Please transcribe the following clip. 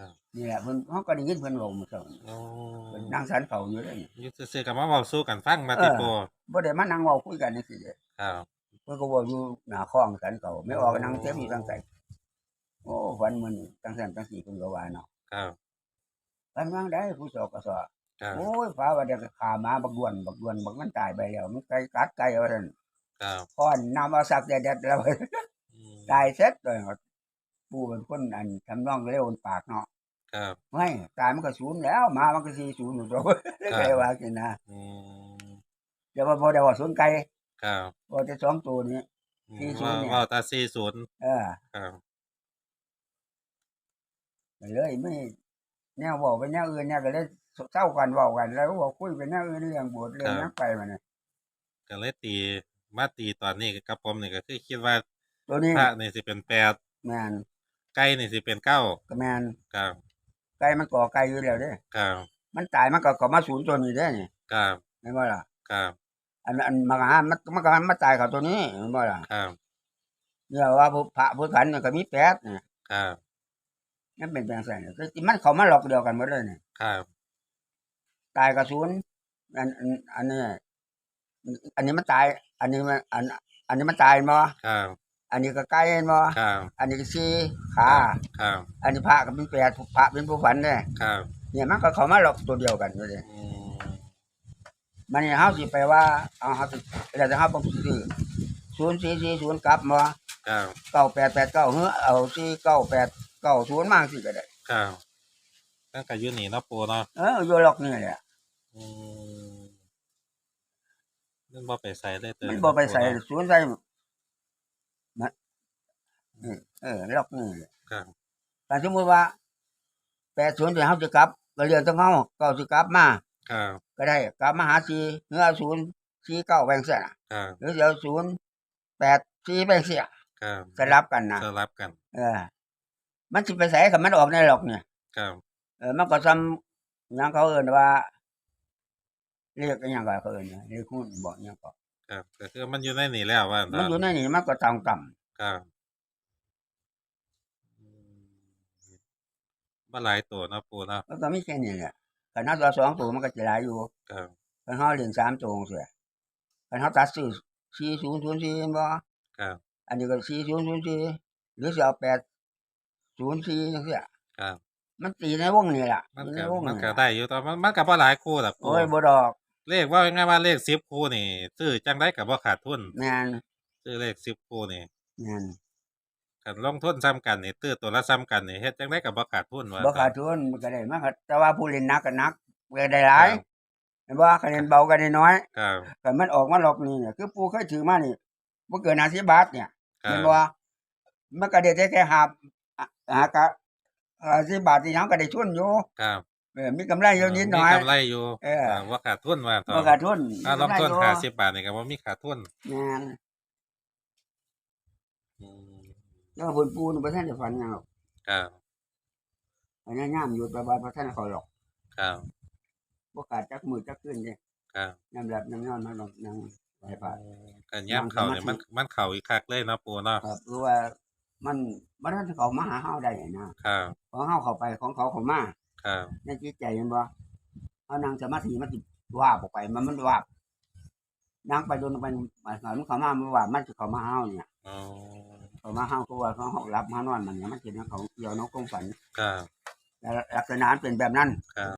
ครับนี่แหละเพิ่นเขาก็ได้ยินเพิ่นบอกมาเสาโอ้เพิ่นนั่งสันเฝ้าอยู่เลยนี่อยุซื่อๆกับมาเว้าสู้กันฟังมาติเออปูบ่ได้มานั่งเว้าคุยกันจังซี่เด้ครับ เพิ่นก็เว้าอยู่หน้าคลองสันเก่าไม่ออกนั่งเต็มอยู่ตั้งใจโอ้ฝันมื้อนี้จังซั่นจังซี่เพิ่นก็ว่าเนาะครับ ฝันว่างได้ผู้สอกก็สอครับ โอ้ยฟ้าว่าเดี๋ยวก็ขาหมาบักดวนบักดวนบักมันตายไปแล้วมันไกลกัดไกลเอาซั่นครับ พอนน้ำเอาสักแดดๆแล้ว อืม ตายเสร็จเลยครับ ปู่เป็นคนอันทำนองเร็วปากเนาะครับไม่ตายมันก็ศูนย์แล้วหมามันก็สี่ศูนย์อยู่ตัวครับเลยว่ากินนะอืมเดี๋ยวว่าพอได้ว่าศูนย์ไก่ครับพอจะสองตัวนี้อืมสี่ศูนว่าย์เนี่ยว่าตาสี่ศูนย์เออครับก็เลยไม่แนวบอกไปแนวอื่นเนี่ยก็เลยเศร้ากันเว้ากัน แล้วบอกคุยไปแนวอื่นเรื่องบวชเรื่องนักไปมันน่ะก็เลยตีมาตีตอนนี้กับผมนี่ก็คือคิดว่าตัวนี้พระนี่สิเป็นแปดแมน ไก่นี่สิเป็นเก้าก็แมนครับไก่มันก่อไก่อยู่แล้วเด้ครับมันตายมันก็ก็มาศูนย์ตัวนี้เด้นี่ครับเห็นบ่ล่ะครับอันอันมันก็หามันมันก็มาตายกับตัวนี้เห็นบ่ล่ะครับเนี่ยว่าผู้พระผู้ขันเนี่ยก็มีแปดเนี่ยครับนั่นเป็นแบบนั้นเนี่ยคือมันเขามาหลอกเดียวกันหมดเลยเนี่ยครับตายกับศูนย์อันอันอันนี้อันนี้มันตาย อันนี้มันอัน อันนี้มันตายมั้ครับ อันนี้ก็ใกล้มั้ครับ อันนี้ก็สี่ขาครับ อันนี้พระก็เป็นแปดพระเป็นผู้ฝันเนี่ยครับเนี่ยมันก็เขามาหลอกตัวเดียวกันอยู่เลยอืมมันนี่เฮาสิไปว่าเอาเฮาสิแล้วแต่เฮาบ่ซื้อศูนย์สี่สี่ศูนย์กลับมาครับเก้าแปดแปดเก้าเฮ้อเอาสี่เก้าแปดเก้าศูนย์มาสิก็ได้ ครับตั้งแต่อยุ่นี่เนาะปูเนาะเอออยู่หลอกนี่แหละ อืมมันบ่ไปใส่ได้เตยมันบ่ไปใส่ปูเนาะศูนย์ใส่ มันเออหลอกนี่แหละครับ แต่สมมติว่าแปดศูนย์ที่เฮาจะกลับก็เรียนต้องเฮาเก้าสิกลับมา ครับก็ได้กลับมาหาสี่เนื้อศูนย์สี่เก้าแบ่งเสียน่ะครับหรือจะเอาศูนย์แปดสี่แบ่งเสียครับสลับกันนะสลับกัน เออ มันสิไปใส่กับมันออกในหรอกเนี่ย ครับเออมันก็ซ้ำหยังเขาเอิ้นว่า เรียกอหยังก็เขาเอิ้นนะเรียกหุ้นบอกหยังก็ ครับก็คือมันอยู่ในนี่แล้วว่ามันอยู่ในนี่มันก็ตามกรรมครับอืมบ่หลายตัวเนาะปูเนาะมันก็มีแค่นี้แหละคันเฮาตัวสองตัวมันก็สิหลายอยู่ครับคันเฮาเรียนสามตัวจังซี่คันเฮาตัดซื้อ4004เห็นบ่ครับอันนี้ก็4004หรือสิเอา804จังซี่ครับมันตีในวงนี่ล่ะมันอยู่ก็ในวงมันนี่ก็ล่ะได้อยู่แต่มันมันก็บ่หลายคู่ล่ะปูโอ้ยบ่ดอก เลขว่าง่ายๆว่าเลข10คู่นี่ซื้อจังได๋ก็บ่ขาดทุนแม่นซื้อเลข10คู่นี่แม่นกันลงทุนซ้ำกันนี่ตื้อตัวละซ้ำกันนี่เฮ็ดจังได๋ก็บ่ขาดทุนว่าบ่ขาดทุนมันก็ได้มันก็แต่ว่าผู้เล่นหนักก็หนักก็ได้หลายเห็นบ่คะแนนเบาก็ได้น้อยครับก็มันออกมาหลอกนี่เนี่ยคือปู่เคยถือมานี่บ่เกิน50บาทเนี่ยครัเห็นบบ่มันก็ได้แค่หาหากะ50บาทที่หยังก็ได้ทุนอยู่ครับ เออมีกำไรอยู่นิดหน่อย มีกำไรอยู่เออาบ่ขาดทุนว่าต่อบ่ขาดทุนถ้าลงทุนมีกำไรอยู่50บาทนี่ก็บ่มีขาดทุนแม่นอืมแล้วเพิ่นปู่นี่บ่ทันได้ฝันหยังหรอกครับอันนี้ยามอยู่แต่ว่าบ่ทันเขาหรอกครับบ่ขาดจักมื้อจักคืนเด้ครับยามหลับยามนอนมันต้องนั่งไหว้พระกันย่ำเขาเนี่ยมันมันเข่าอีกคักเลยเนาะปูเนาะครับคือว่ามันมันทันเขามาหาเฮาได้นะครับ ของเฮาเข้าไปของเขาเข้ามา ครับในจิตใจแมันบ่เอานั่งสมาธิมันสิวาบออกไป มันมันวาบนั่งไปโดนไปมันมันเข้ามามันวาบมันสิเข้ามาเฮาเนี่ยอ๋อเข้ามาเฮาก็ว่าเขาเฮารับเฮานอนมันเนี่ยมันสินะเขาเกี่ยวน้องคงฝันครับแล้วลักษณะมันเป็นแบบนั้นครับ